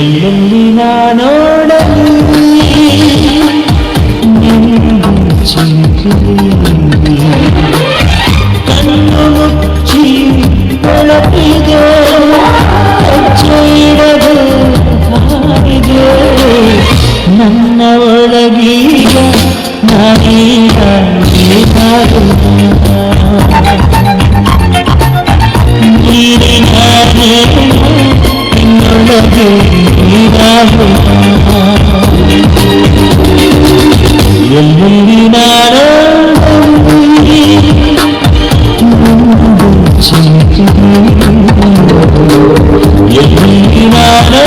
என்னென்னி நானோட நீ ನೀರಾಗುವ ಎಲ್ಲೆಲ್ಲಿ ನಾನೋ ಎಲ್ಲೆಲ್ಲಿ ನಾನೋ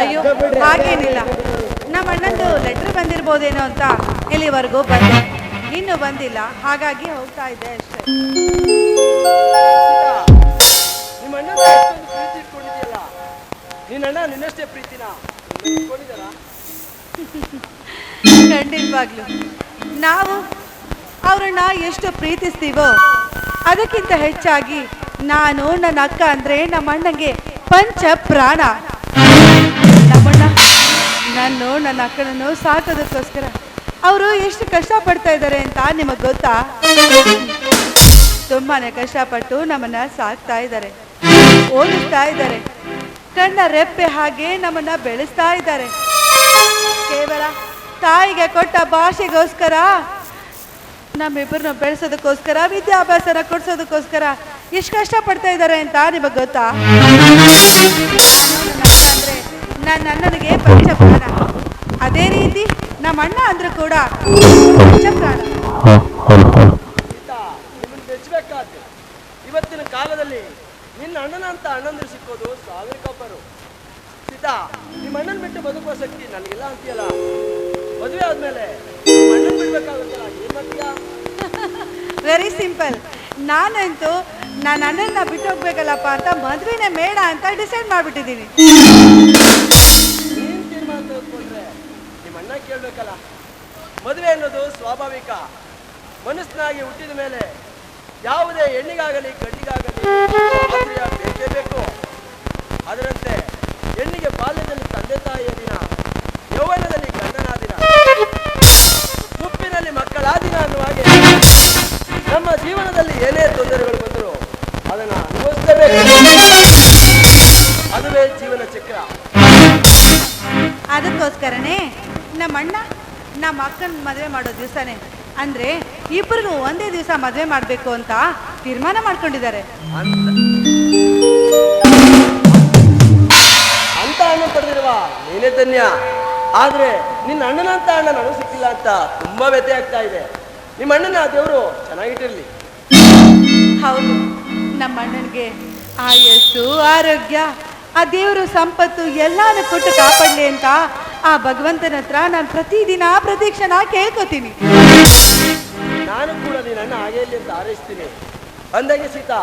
ಅಯ್ಯೋ ಹಾಗೇನಿಲ್ಲ. ನಮ್ಮ ಅಣ್ಣಂದು ಲೆಟ್ರ್ ಬಂದಿರ್ಬೋದೇನೋ ಅಂತ ಇಲ್ಲಿವರೆಗೂ ಬಂದೆ. ಇನ್ನು ಬಂದಿಲ್ಲ. ಹಾಗಾಗಿ ಹೋಗ್ತಾ ಇದ್ದೆ ಅಷ್ಟೇ. ನಿಮ್ಮ ಅಣ್ಣ ಎಷ್ಟೊಂದು ಪ್ರೀತಿ ಇಟ್ಕೊಂಡಿದ್ಯಲ್ಲ? ನಿನ್ನ ಅಣ್ಣ ನಿನ್ನಷ್ಟೇ ಪ್ರೀತಿನ? ಇಟ್ಕೊಂಡಿದ್ದಾರಾ? ಖಂಡಿತವಾಗ್ಲು. ನಾವು ಅವ್ರನ್ನ ಎಷ್ಟು ಪ್ರೀತಿಸ್ತೀವೋ ಅದಕ್ಕಿಂತ ಹೆಚ್ಚಾಗಿ ನಾನು ನನ್ನ ಅಕ್ಕ ಅಂದ್ರೆ ನಮ್ಮ ಅಣ್ಣಂಗೆ ಪಂಚ ಪ್ರಾಣ ನಾನು ನನ್ನ ಅಕ್ಕನನ್ನು ಸಾಕೋದಕ್ಕೋಸ್ಕರ ಅವರು ಎಷ್ಟು ಕಷ್ಟಪಡ್ತಾ ಇದ್ದಾರೆ ಅಂತ ನಿಮಗೆ ಗೊತ್ತಾ? ತುಂಬಾ ಕಷ್ಟಪಟ್ಟು ನಮ್ಮನ್ನ ಸಾಕ್ತಾ ಇದ್ದಾರೆ. ಓದಿಸ್ತಾ ಇದ್ದಾರೆ. ಕಣ್ಣ ರೆಪ್ಪೆ ಹಾಗೆ ನಮ್ಮನ್ನ ಬೆಳೆಸ್ತಾ ಇದ್ದಾರೆ. ಕೇವಲ ತಾಯಿಗೆ ಕೊಟ್ಟ ಭಾಷೆಗೋಸ್ಕರ, ನಮ್ಮಿಬ್ಬರನ್ನ ಬೆಳೆಸೋದಕ್ಕೋಸ್ಕರ, ವಿದ್ಯಾಭ್ಯಾಸನ ಕೊಡ್ಸೋದಕ್ಕೋಸ್ಕರ ಎಷ್ಟು ಕಷ್ಟಪಡ್ತಾ ಇದ್ದಾರೆ ಅಂತ ನಿಮಗೆ ಗೊತ್ತಾ? ನನ್ನ ಅಣ್ಣನಿಗೆ ಪಂಚಪ್ರಾಣ ಅದೇ ರೀತಿ ನಮ್ಮ ಅಣ್ಣ ಅಂದ್ರೆ ಕೂಡ ಪಂಚಪ್ರಾಣ ಸೀತಾ ನಿಮ್ಮನ್ನು ಮೆಚ್ಚಬೇಕಾದ್ರೆ ಇವತ್ತಿನ ಕಾಲದಲ್ಲಿ ನಿನ್ನ ಅಣ್ಣನ ಅಂತ ಅಣ್ಣಂದ್ರೆ ಸಿಕ್ಕೋದು ಸಾವಿರ ಕಬ್ಬರು ಸೀತಾ ನಿಮ್ಮ ಅಣ್ಣನ ಬಿಟ್ಟು ಬದುಕುವ ಶಕ್ತಿ ನನಗಿಲ್ಲ ಅಂತೀಯಲ್ಲ? ಮದುವೆ ಆದ್ಮೇಲೆ ನಿಮ್ಮ ಅಣ್ಣನ ಬಿಡ್ಬೇಕಾಗುತ್ತಲ್ಲ ಏನ್ ಮಾಡ್ತೀಯಾ? ವೆರಿ ಸಿಂಪಲ್ ನಾನಂತೂ ನನ್ನ ಅಣ್ಣನ ಬಿಟ್ಟು ಹೋಗ್ಬೇಕಲ್ಲಪ್ಪ ಅಂತ ಮದುವೆನೇ ಮೇಡ ಅಂತ ಡಿಸೈಡ್ ಮಾಡಿಬಿಟ್ಟಿದ್ದೀನಿ. ನೀನ್ ಕೇಳ್ಬೇಕಲ್ಲ. ಮದುವೆ ಅನ್ನೋದು ಸ್ವಾಭಾವಿಕ. ಮನಸ್ಸಿನಾಗಿ ಹುಟ್ಟಿದ ಮೇಲೆ ಯಾವುದೇ ಹೆಣ್ಣಿಗಾಗಲಿ, ಗಂಡಿಗಾಗಲಿ ಬೇಕೇ ಬೇಕು. ಅದರಂತೆ ಹೆಣ್ಣಿಗೆ ಬಾಲ್ಯದಲ್ಲಿ ತಂದೆ ತಾಯಿಯ ಅದಕ್ಕೋಸ್ಕರನೇ ನಮ್ಮ ಅಣ್ಣ ನಮ್ಮ ಅಕ್ಕನ ಮದುವೆ ಮಾಡೋ ದಿವಸನೇ. ಅಂದ್ರೆ ಇಬ್ಬರಿಗೂ ಒಂದೇ ದಿವಸ ಮದುವೆ ಮಾಡಬೇಕು ಅಂತ ತೀರ್ಮಾನ ಮಾಡ್ಕೊಂಡಿದ್ದಾರೆ. ಅಂತ ಅಂತ ಅಣ್ಣ ಪಡೆದಿರುವ ನೀನೇ ಧನ್ಯ. ಆದ್ರೆ ನಿನ್ನ ಅಣ್ಣನಂತ ಅಣ್ಣ ನನಗೆ ಸಿಕ್ಕಿಲ್ಲ ಅಂತ ತುಂಬಾ ವ್ಯತ್ಯ ಆಗ್ತಾ ಇದೆ. ನಿಮ್ಮ ಅಣ್ಣನ ದೇವರು ಚೆನ್ನಾಗಿಟ್ಟಿರ್ಲಿ. ಹೌದು ನಮ್ಮ ಅಣ್ಣನಿಗೆ ಆಯಸ್ಸು ಆರೋಗ್ಯ ಆ ದೇವರು ಸಂಪತ್ತು ಎಲ್ಲಾನು ಕೊಟ್ಟು ಕಾಪಾಡಲಿ ಅಂತ ಆ ಭಗವಂತನ ಹತ್ರ ನಾನು ಪ್ರತಿದಿನ ಪ್ರತಿ ಕ್ಷಣ ಕೇಳ್ಕೊತೀನಿ. ನಾನು ಕೂಡ ನಿನ್ನನ್ನು ಇರ್ಲಿ ಅಂತ ಹಾರೈಸ್ತೀನಿ. ಅಂದಾಗೆ ಸೀತಾ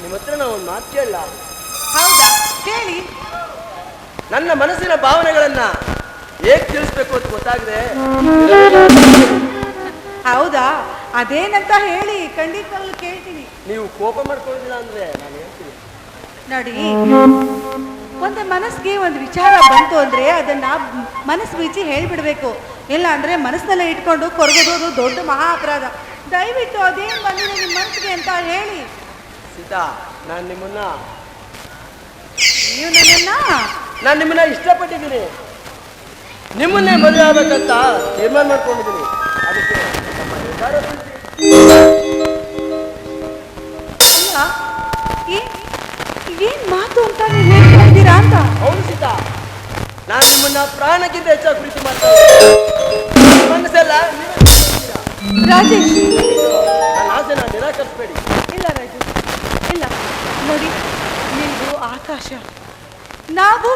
ನಿಮ್ಮ ಹತ್ರ ನಾವು ಒಂದು ಮಾತು ಕೇಳಲ್ಲ ಹೌದಾ? ಕೇಳಿ. ನನ್ನ ಮನಸ್ಸಿನ ಭಾವನೆಗಳನ್ನ ಹೇಗೆ ತಿಳಿಸ್ಬೇಕು ಅಂತ ಗೊತ್ತಾಗದೆ? ಹೌದಾ? ಅದೇನಂತ ಹೇಳಿ ಖಂಡಿತವಾಗ್ಲೂ ಕೇಳ್ತೀನಿ. ನೀವು ಕೋಪ ಮಾಡ್ಕೊಳ್ಳೋದಿಲ್ಲ ಅಂದ್ರೆ ನಾನು ಹೇಳ್ತೀನಿ. ನೋಡಿ ಒಂದು ಮನಸ್ಸಿಗೆ ಒಂದು ವಿಚಾರ ಬಂತು ಅಂದರೆ ಅದನ್ನ ಮನಸ್ಸು ಬಿಚ್ಚಿ ಹೇಳಿಬಿಡಬೇಕು. ಇಲ್ಲ ಅಂದರೆ ಮನಸ್ಸಿನಲ್ಲೇ ಇಟ್ಕೊಂಡು ಕೊರಗೋದು ದೊಡ್ಡ ಮಹಾ ಅಪರಾಧ. ದಯವಿಟ್ಟು ಅದೇನು ಬಂದಿದೆ ನಿಮ್ಮ ಮನಸ್ಸಿಗೆ ಅಂತ ಹೇಳಿ. ಸೀತಾ ನಾನು ನಿಮ್ಮನ್ನ ನೀವು ನನ್ನನ್ನ? ನಾನು ನಿಮ್ಮನ್ನ ಇಷ್ಟಪಟ್ಟಿದ್ದೀನಿ. ನಿಮ್ಮನ್ನೇ ಮದುವೆ ಆಗ್ಬೇಕಂತ ತೀರ್ಮಾನ ಮಾಡ್ಕೊಂಡಿದ್ದೀನಿ. ಅದಕ್ಕೆ ಏನ್ ಮಾತು ಅಂತ ನೀವು ಇದ್ದೀರಾ ಅಂತ? ಹೌದು ಸೀತಾ. ನಾನು ನಿಮ್ಮನ್ನ ಪ್ರಾಣಕ್ಕಿಂತ ಹೆಚ್ಚಾಗಿ ಪ್ರೀತಿ ಮಾಡ್ತೀನಿ ಮನಸ್ಸೆಲ್ಲ. ರಾಜೇಶ್. ನನ್ನ ಆಸೆನ ನಿರಾಕರಿಸ್ಬೇಡಿ. ಇಲ್ಲ ರಾಜೇಶ್ ಇಲ್ಲ. ನೋಡಿ ನೀವು ಆಕಾಶ. ನಾವು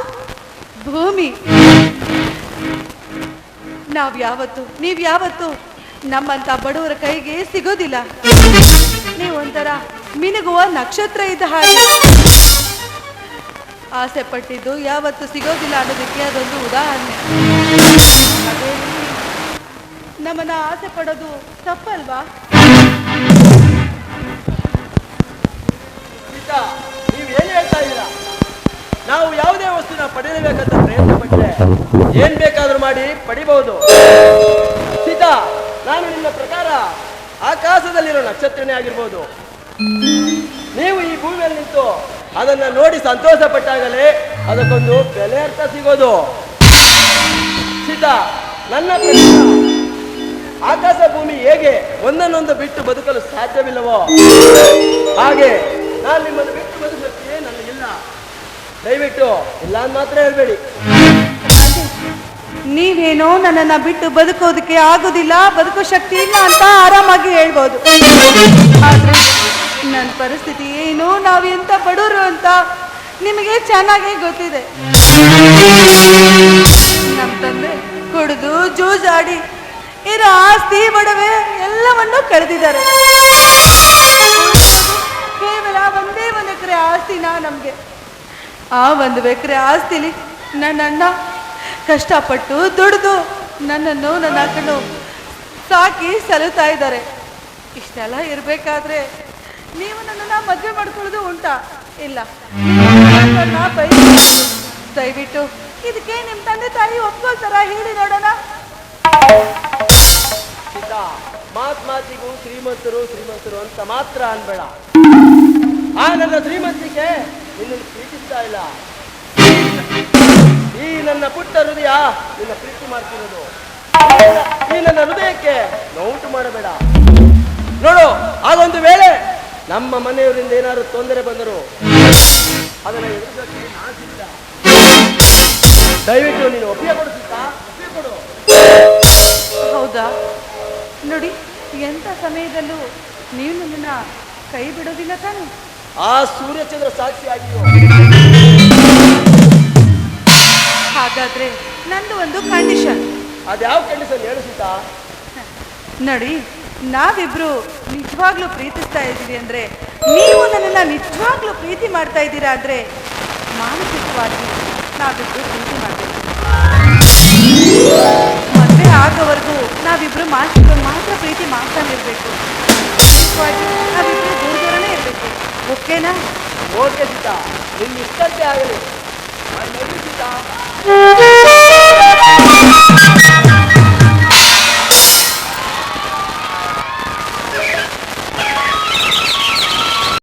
ಭೂಮಿ. ನಾವ್ ಯಾವತ್ತು ನೀವ್ ಯಾವತ್ತು ನಮ್ಮಂತ ಬಡವರ ಕೈಗೆ ಸಿಗೋದಿಲ್ಲ. ನೀವೊಂಥರ ಮಿನುಗುವ ನಕ್ಷತ್ರ ಇದ್ದ ಹಾಗೆ. ಆಸೆ ಪಟ್ಟಿದ್ದು ಯಾವತ್ತು ಸಿಗೋದಿಲ್ಲ ಅನ್ನೋದಕ್ಕೆ ಅದೊಂದು ಉದಾಹರಣೆ. ರೀತಿ ನಮ್ಮನ್ನ ಆಸೆ ಪಡೋದು ತಪ್ಪಲ್ವಾ? ನೀವು ಏನು ಹೇಳ್ತಾ ಇದ್ದೀರಾ? ನಾವು ಯಾವುದೇ ವಸ್ತುನ ಪಡೆಯಬೇಕಂತ ಪ್ರಯತ್ನ ಪಟ್ಟರೆ ಏನ್ ಬೇಕಾದ್ರೂ ಮಾಡಿ ಪಡಿಬಹುದು. ಸೀತಾ, ನಾನು ನಿಮ್ಮ ಪ್ರಕಾರ ಆಕಾಶದಲ್ಲಿರೋ ನಕ್ಷತ್ರನೇ ಆಗಿರ್ಬೋದು. ನೀವು ಈ ಭೂಮಿಯಲ್ಲಿ ನಿಂತು ಅದನ್ನ ನೋಡಿ ಸಂತೋಷ ಪಟ್ಟಾಗಲೇ ಅದಕ್ಕೊಂದು ಬೆಲೆ ಅರ್ಥ ಸಿಗೋದು. ಸಿದ್ಧ. ನನ್ನ ಆಕಾಶ ಭೂಮಿ ಹೇಗೆ ಒಂದನ್ನೊಂದು ಬಿಟ್ಟು ಬದುಕಲು ಸಾಧ್ಯವಿಲ್ಲವೋ? ಹಾಗೆ ನಾನು ನಿಮ್ಮನ್ನು ಬಿಟ್ಟು ಬದುಕಿಲ್ಲ ನನಗಿಲ್ಲ ದಯವಿಟ್ಟು ಇಲ್ಲ ಅಂತ ಮಾತ್ರ ಹೇಳ್ಬೇಡಿ. ನೀವೇನೋ ನನ್ನನ್ನ ಬಿಟ್ಟು ಬದುಕೋದಕ್ಕೆ ಆಗೋದಿಲ್ಲ, ಬದುಕೋ ಶಕ್ತಿ ಇಲ್ಲ ಅಂತ ಆರಾಮಾಗಿ ಹೇಳ್ಬೋದು. ಆದ್ರೆ ನನ್ನ ಪರಿಸ್ಥಿತಿ ಏನು ನಾವು ಎಂತ ಬಡವರು ಅಂತ ನಿಮಗೆ ಚೆನ್ನಾಗಿ ಗೊತ್ತಿದೆ. ನಮ್ಮ ತಂದೆ ಕುಡಿದು ಜೂಜಾಡಿ ಇರೋ ಆಸ್ತಿ ಬಡವೆ ಎಲ್ಲವನ್ನು ಕಳೆದಿದ್ದಾರೆ ಕೇವಲ ಒಂದೇ ಒಂದು ಎಕರೆ ಆಸ್ತಿನ ನಮಗೆ? ಆ ಒಂದು ಎಕರೆ ಆಸ್ತಿಲಿ ನನ್ನ ಕಷ್ಟಪಟ್ಟು ದುಡಿದು ನನ್ನನ್ನು ನನ್ನ ಅಕ್ಕನು ಸಾಕಿ ಸಲುತ್ತಾ ಇದ್ದಾರೆ. ಇಷ್ಟೆಲ್ಲ ಇರಬೇಕಾದ್ರೆ ನೀವು ನನ್ನನ್ನು ಮದುವೆ ಮಾಡ್ಕೊಳ್ಳೋದು ಉಂಟಾ? ಇಲ್ಲ. ದಯವಿಟ್ಟು ಇದಕ್ಕೆ ನಿಮ್ಮ ತಂದೆ ತಾಯಿ ಒಪ್ಕೊಳ್ತಾರ? ಹೇಳಿ ನೋಡೋಣ. ಮಾತ್ ಮಾತಿಗೂ ಶ್ರೀಮಂತರು ಶ್ರೀಮಂತರು ಅಂತ ಮಾತ್ರ ಅನ್ಬೇಡ. ಆ ನನ್ನ ಶ್ರೀಮಂತಿಗೆ ನಿನ್ನನ್ನು ಪ್ರೀತಿಸ್ತಾ ಇಲ್ಲ. ಈ ನನ್ನ ಪುಟ್ಟ ಹೃದಯ ನಿನ್ನ ಪ್ರೀತಿ ಮಾಡ್ತಿರೋದು. ಈ ನನ್ನ- ನನ್ನ ಹೃದಯಕ್ಕೆ ನೋಟು ಮಾಡಬೇಡ. ನೋಡು ಆಗೊಂದು ವೇಳೆ ನಮ್ಮ ಮನೆಯವರಿಂದ ಏನಾದ್ರು ತೊಂದರೆ ಬಂದರು ಅದನ್ನ ಎದುರಿಸೋಕೆ ನಾನು ಸಿದ್ಧ. ದಯವಿಟ್ಟು ನೀನು ಒಪ್ಪಿಗೆ ಕೊಡು ಸೀತಾ ಒಪ್ಪಿಗೆ ಕೊಡು ಹೌದಾ? ನೋಡಿ ಎಂಥ ಸಮಯದಲ್ಲೂ ನೀನು ನನ್ನನ್ನ ಕೈ ಬಿಡೋದಿಲ್ಲ ತಾನೆ. ಆ ಸೂರ್ಯಚಂದ್ರ ಸಾಕ್ಷಿಯಾಗಿಯೋ ಹಾಗಾದ್ರೆ ನಂದು ಒಂದು ಕಂಡೀಷನ್. ಅದ್ಯಾವ ಕಂಡೀಷನ್ ಹೇಳು ಸೀತಾ ನೋಡಿ ನಾವಿಬ್ರು ನಿಜವಾಗ್ಲೂ ಪ್ರೀತಿಸ್ತಾ ಇದ್ದೀವಿ ಅಂದ್ರೆ ನೀವು ನನ್ನನ್ನ ನಿಜವಾಗ್ಲೂ ಪ್ರೀತಿ ಮಾಡ್ತಾ ಇದ್ದೀರಾ ಅಂದ್ರೆ ಮಾನಸಿಕವಾಗಿ ನಾವಿಬ್ರು ಪ್ರೀತಿ ಮಾಡ್ತೀವಿ ಮದುವೆ ಆಗೋವರೆಗೂ ನಾವಿಬ್ರು ಮಾನಸಿಕ ಮಾತ್ರ ಪ್ರೀತಿ ಮಾಡ್ತಾನಿರ್ಬೇಕು ಇರಬೇಕು. ನಾವಿಬ್ರು ದೂರ ದೂರನೇ ಇರ್ಬೇಕು. ಓಕೆನಾ? ಓಕೆ ಸೀತಾ ನಿಮ್ಗೆ ಇಷ್ಟಂತೆ ಆಗಲಿ. 많이 내줍니다.